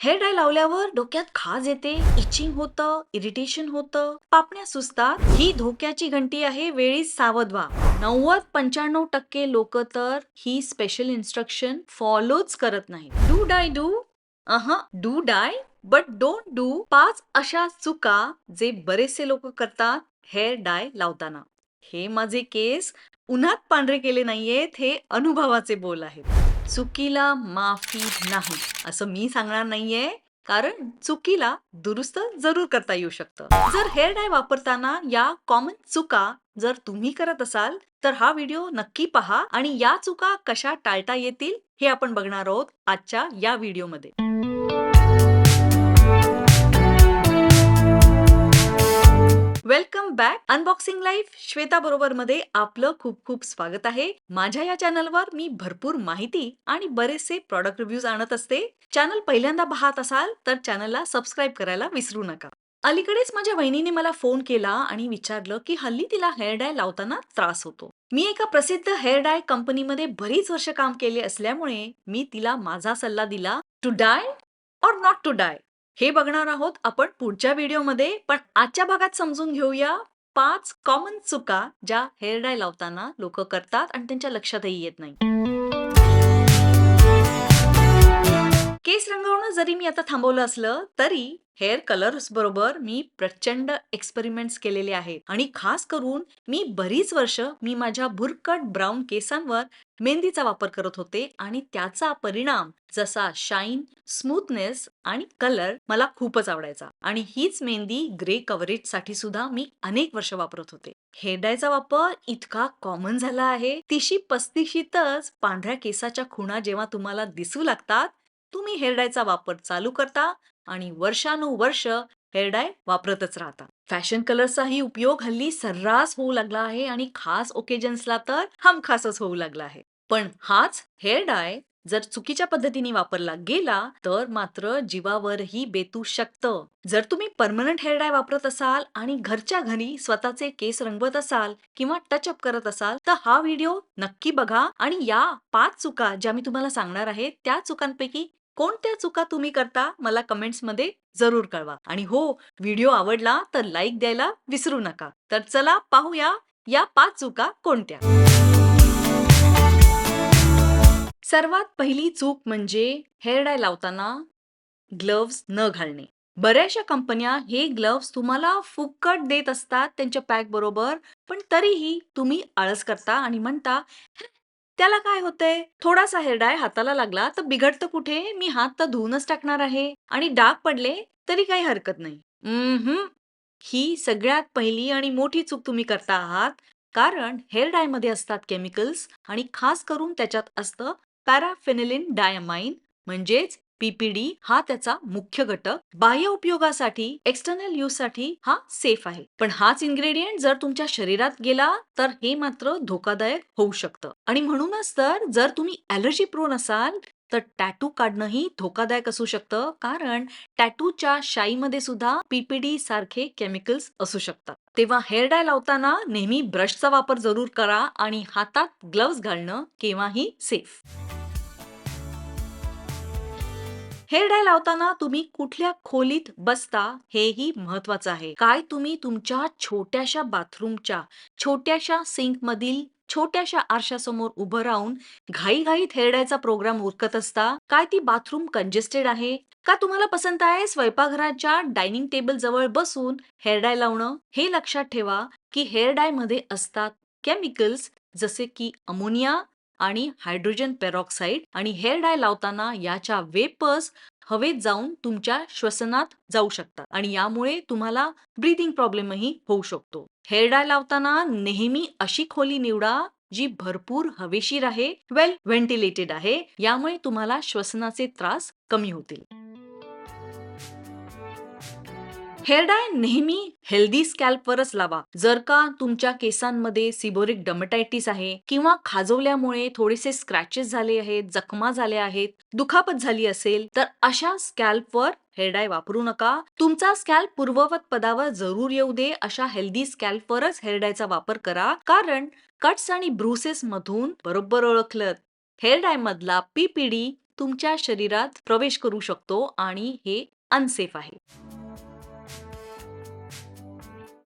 Hair dye लावल्यावर डोक्यात खाज येते इचिंग होतं इरिटेशन होतं. पापण्या सुचतात ही धोक्याची घंटी आहे वेळीच सावध व्हा नव्वद पंच्याण्णव टक्के लोक तर ही स्पेशल इन्स्ट्रक्शन फॉलोच करत नाही do dye do uh do dye but don't do पाच अशा चुका जे बरेचसे लोक करतात हेअर डाय लावताना. हे माझे केस उन्हात पांढरे केले नाहीयेत हे अनुभवाचे बोल आहेत. चुकीला माफी नाही असं मी सांगणार नाहीये. कारण चुकीला दुरुस्त जरूर करता येऊ शकतं. जर हेअर डाय वापरताना या कॉमन चुका जर तुम्ही करत असाल तर हा व्हिडिओ नक्की पहा आणि या चुका कशा टाळता येतील हे आपण बघणार आहोत आजच्या या व्हिडिओमध्ये welcome back unboxing life. Shweta बरोबर मध्ये आपलं खूप खूप स्वागत आहे. माझ्या या चॅनलवर मी भरपूर माहिती आणि बरेचसे प्रॉडक्ट रिव्ह्यूज आणत असते. चॅनल पहिल्यांदा पाहत असाल तर चॅनलला सबस्क्राईब करायला विसरू नका. अलीकडेच माझ्या वहिनीने मला फोन केला आणि विचारलं की हल्ली तिला हेअर डाय लावताना त्रास होतो. मी एका प्रसिद्ध हेअर डाय कंपनीमध्ये बरीच वर्ष काम केले असल्यामुळे मी तिला माझा सल्ला दिला to dye or not to dye हे बघणार आहोत आपण पुढच्या व्हिडिओमध्ये. पण आजच्या भागात समजून घेऊया पाच कॉमन चुका ज्या हेअर डाय लावताना लोक करतात आणि त्यांच्या लक्षातही येत नाही. केस रंगवणं जरी मी आता थांबवलं असलं तरी हेअर कलर्स बरोबर मी प्रचंड एक्सपेरिमेंट्स केलेले आहेत. आणि खास करून मी बरीच वर्ष मी माझ्या भुरकट ब्राऊन केसांवर मेहंदीचा वापर करत होते आणि त्याचा परिणाम जसा शाईन स्मूथनेस आणि कलर मला खूपच आवडायचा. आणि हीच मेहंदी ग्रे कव्हरेजसाठी सुद्धा मी अनेक वर्ष वापरत होते. हेडायचा वापर इतका कॉमन झाला आहे. तिशी पस्तीशीतच पांढऱ्या केसाच्या खुणा जेव्हा तुम्हाला दिसू लागतात तुम्ही हेअरडायचा वापर चालू करता आणि वर्षानुवर्ष हेअर डाय वापरतच राहता. फॅशन कलर्सचाही उपयोग हल्ली सर्रास होऊ लागला आहे आणि खास ओकेजन्सला तर हमखासच होऊ लागला आहे. पण हाच हेअर डाय जर चुकीच्या पद्धतीने वापरला गेला तर मात्र जीवावरही बेतू शकतं. जर तुम्ही परमनंट हेअर डाय वापरत असाल आणि घरच्या घरी स्वतःचे केस रंगवत असाल किंवा टचअप करत असाल तर हा व्हिडिओ नक्की बघा आणि या पाच चुका ज्या मी तुम्हाला सांगणार आहे त्या चुकांपैकी कोणत्या चुका तुम्ही करता मला कमेंट्समध्ये जरूर कळवा. आणि हो व्हिडिओ आवडला तर लाईक द्यायला विसरू नका. तर चला पाहूया या पाच चुका कोणत्या. सर्वात पहिली चूक म्हणजे हेअर डाय लावताना ग्लव्स न घालणे. बऱ्याचशा कंपन्या हे ग्लव्स तुम्हाला फुकट देत असतात त्यांच्या पॅक बरोबर पण तरीही तुम्ही आळस करता आणि म्हणता त्याला काय होतंय? थोडासा हेअर डाय हाताला लागला तर बिघडतं कुठे? मी हात तर धुवूनच टाकणार आहे. आणि डाग पडले तरी काही हरकत नाही. ही सगळ्यात पहिली आणि मोठी चूक तुम्ही करता आहात कारण हेअर डायमध्ये असतात केमिकल्स आणि खास करून त्याच्यात असतं पॅराफेनिलिन डायमाइन म्हणजेच पीपीडी हा त्याचा मुख्य घटक. बाह्य उपयोगासाठी एक्सटर्नल यूजसाठी हा सेफ आहे. पण हाच इन्ग्रेडियंट जर तुमच्या शरीरात गेला तर हे मात्र धोकादायक होऊ शकतं. आणि म्हणूनच तर जर तुम्ही अलर्जी प्रोन असाल तर टॅटू काढणंही धोकादायक असू शकतं. कारण टॅटूच्या शाईमध्ये सुद्धा पीपीडी सारखे केमिकल्स असू शकतात. तेव्हा हेअर डाय लावताना नेहमी ब्रशचा वापर जरूर करा आणि हातात ग्लव्स घालणं केव्हाही सेफ हेअर डाय लावताना तुम्ही कुठल्या खोलीत बसता हेही महत्वाचं आहे. काय तुम्ही तुमच्या छोट्याशा बाथरूमच्या छोट्याशा सिंक मधील छोट्याशा आरशासमोर उभं राहून घाईघाईत हेरडायचा प्रोग्राम उरकत असता? काय ती बाथरूम कंजेस्टेड आहे? का तुम्हाला पसंत आहे स्वयंपाकघराच्या डायनिंग टेबल जवळ बसून हेअरडाय लावणं? हे लक्षात ठेवा की हेअर डायमध्ये असतात केमिकल्स जसे की अमोनिया आणि हायड्रोजन पेरॉक्साईड आणि हेअर डाय लावताना याच्या वेपर्स हवेत जाऊन तुमच्या श्वसनात जाऊ शकतात. आणि यामुळे तुम्हाला ब्रीदिंग प्रॉब्लेमही होऊ शकतो. हेअर डाय लावताना नेहमी अशी खोली निवडा जी भरपूर हवेशीर आहे वेल व्हेंटिलेटेड आहे. यामुळे तुम्हाला श्वसनाचे त्रास कमी होतील. हेअर डाय नेहमी हेल्दी स्कॅल्पवरच लावा. जर का तुमच्या केसांमध्ये सिबोरिक डमटायटिस आहे किंवा खाजवल्यामुळे थोडेसे स्क्रॅचेस झाले आहेत जखमा झाल्या आहेत दुखापत झाली असेल तर अशा स्कॅल्पवर हेअर डाय वापरू नका. तुमचा स्कॅल्प पूर्ववत पदावर जरूर येऊ दे. अशा हेल्दी स्कॅल्पवरच हेअर डायचा वापर करा. कारण कट्स आणि ब्रुसेस मधून बरोबर ओळखलं. हेअर डाय मधला पीपीडी तुमच्या शरीरात प्रवेश करू शकतो आणि हे अनसेफ आहे.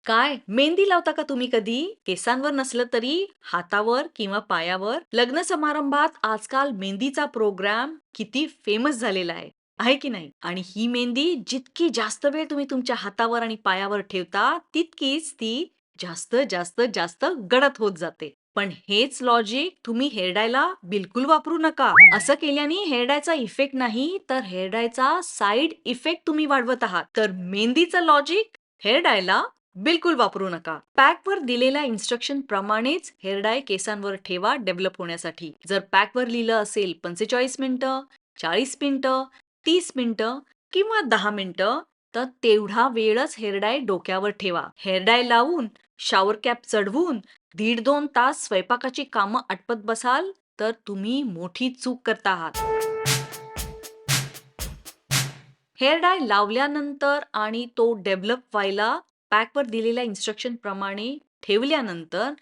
काय? मेहंदी लावता का तुम्ही कधी? केसांवर नसलं तरी हातावर किंवा पायावर? लग्न समारंभात आजकाल मेहंदीचा प्रोग्राम किती फेमस झालेला आहे. आहे की नाही? आणि ही मेहंदी जितकी जास्त वेळ तुम्ही तुमच्या हातावर आणि पायावर ठेवता तितकीच ती जास्त जास्त जास्त गडद होत जाते. पण हेच लॉजिक तुम्ही हेअरडायला बिलकुल वापरू नका. असं केल्याने हेअरडायचा इफेक्ट नाही तर हेअरडायचा साईड इफेक्ट तुम्ही वाढवत आहात. तर मेहंदीचं लॉजिक हेअरडायला बिलकुल वापरू नका. पॅकवर दिलेल्या इन्स्ट्रक्शन प्रमाणेच हेअरडाय केसांवर ठेवा डेव्हलप होण्यासाठी. जर पॅकवर लिहिलं असेल पंचेचाळीस मिनिटं चाळीस मिनिटं तीस मिनिटं किंवा दहा मिनिटं तर तेवढा वेळच हेअरडाय डोक्यावर ठेवा. हेअरडाय लावून शॉवर कॅप चढवून दीड दोन तास स्वयंपाकाची कामं आटपत बसाल तर तुम्ही मोठी चूक करता आहात. हेअर डाय लावल्यानंतर आणि तो डेव्हलप व्हायला पॅकवर दिलेल्या इन्स्ट्रक्शन प्रमाणे ठेवल्यानंतर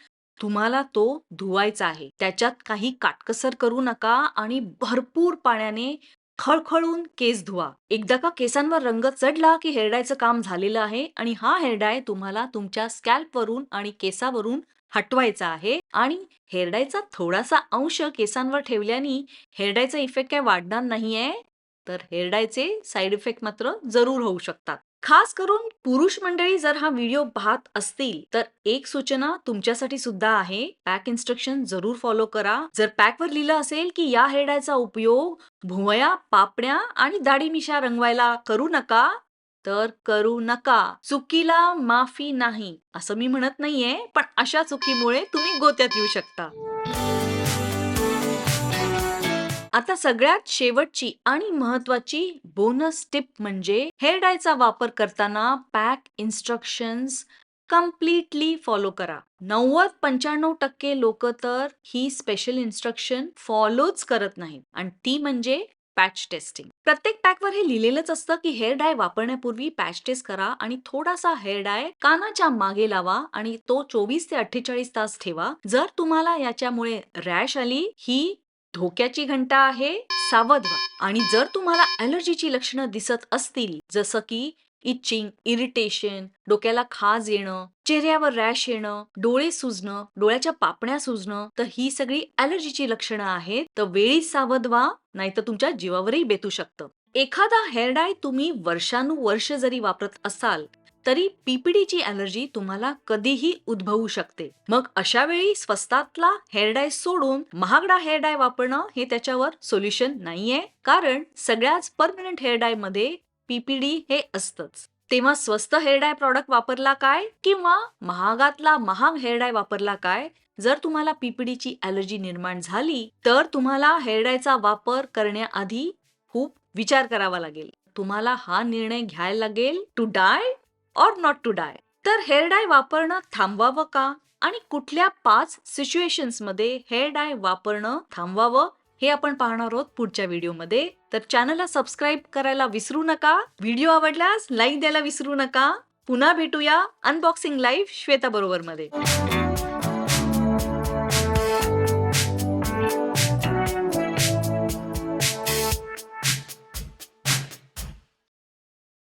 तुम्हाला तो धुवायचा आहे. त्याच्यात काही काटकसर करू नका आणि भरपूर पाण्याने खळखळून केस धुवा. एकदा का केसांवर रंग चढला की हेरडायचं काम झालेलं आहे आणि हा हेरडाय तुम्हाला तुमच्या स्कॅल्पवरून आणि केसावरून हटवायचा आहे आणि हेरडायचा थोडासा अंश केसांवर ठेवल्याने हेरडायचा इफेक्ट काय वाढणार नाहीये? तर हेरडायचे साईड इफेक्ट मात्र जरूर होऊ शकतात. खास करून पुरुष मंडळी जर हा व्हिडिओ पाहत असतील तर एक सूचना तुमच्यासाठी सुद्धा आहे. पॅक इन्स्ट्रक्शन जरूर फॉलो करा. जर पॅकवर लिहिलं असेल की या हेरडायचा उपयोग भुवया पापण्या आणि दाढी मिशा रंगवायला करू नका तर करू नका. चुकीला माफी नाही असं मी म्हणत नाहीये पण अशा चुकीमुळे तुम्ही गोत्यात येऊ शकता. आता सगळ्यात शेवटची आणि महत्वाची बोनस टिप म्हणजे हेअर डायचा वापर करताना पॅक इन्स्ट्रक्शन्स कम्प्लिटली फॉलो करा. नव्वद पंच्याण्णव टक्के लोक तर ही स्पेशल इन्स्ट्रक्शन फॉलोच करत नाहीत. आणि ती म्हणजे पॅच टेस्टिंग प्रत्येक पॅकवर हे लिहिलेलंच असतं की हेअर डाय वापरण्यापूर्वी पॅच टेस्ट करा आणि थोडासा हेअर डाय कानाच्या मागे लावा आणि तो चोवीस ते अठ्ठेचाळीस तास ठेवा. जर तुम्हाला याच्यामुळे रॅश आली ही धोक्याची घंटा आहे सावध व्हा. आणि जर तुम्हाला अलर्जीची लक्षणं दिसत असतील जसं की इचिंग इरिटेशन डोक्याला खाज येणं चेहऱ्यावर रॅश येणं डोळे सुजणं डोळ्याच्या पापण्या सुजणं तर ही सगळी अलर्जीची लक्षणं आहेत तर वेळी सावध व्हा नाहीतर तुमच्या जीवावरही बेतू शकतं. एखादा हेअर डाय तुम्ही वर्षानुवर्ष जरी वापरत असाल तरी पीपीडीची अलर्जी तुम्हाला कधीही उद्भवू शकते. मग अशा वेळी स्वस्तातला हेअर डाय सोडून महागडा हेअर डाय वापरणं हे त्याच्यावर सोल्युशन नाहीये. कारण सगळ्याच परमनंट हेअर डायमध्ये पीपीडी हे असतंच. तेव्हा स्वस्त हेअर डाय प्रॉडक्ट वापरला काय किंवा महागातला महाग हेअर डाय वापरला काय? जर तुम्हाला पीपीडीची अलर्जी निर्माण झाली तर तुम्हाला हेअर डायचा वापर करण्याआधी खूप विचार करावा लागेल. तुम्हाला हा निर्णय घ्यायला लागेल to dye or not to dye तर हेअर डाय वापरणं थांबवावं का? आणि कुठल्या पाच सिच्युएशन्समध्ये हेअर डाय वापरणं थांबवावं? हे आपण पाहणार आहोत पुढच्या व्हिडिओमध्ये. तर चॅनलला सबस्क्राईब करायला विसरू नका. व्हिडिओ आवडल्यास लाईक द्यायला विसरू नका. पुन्हा भेटूया अनबॉक्सिंग लाईव्ह श्वेता बरोबर मध्ये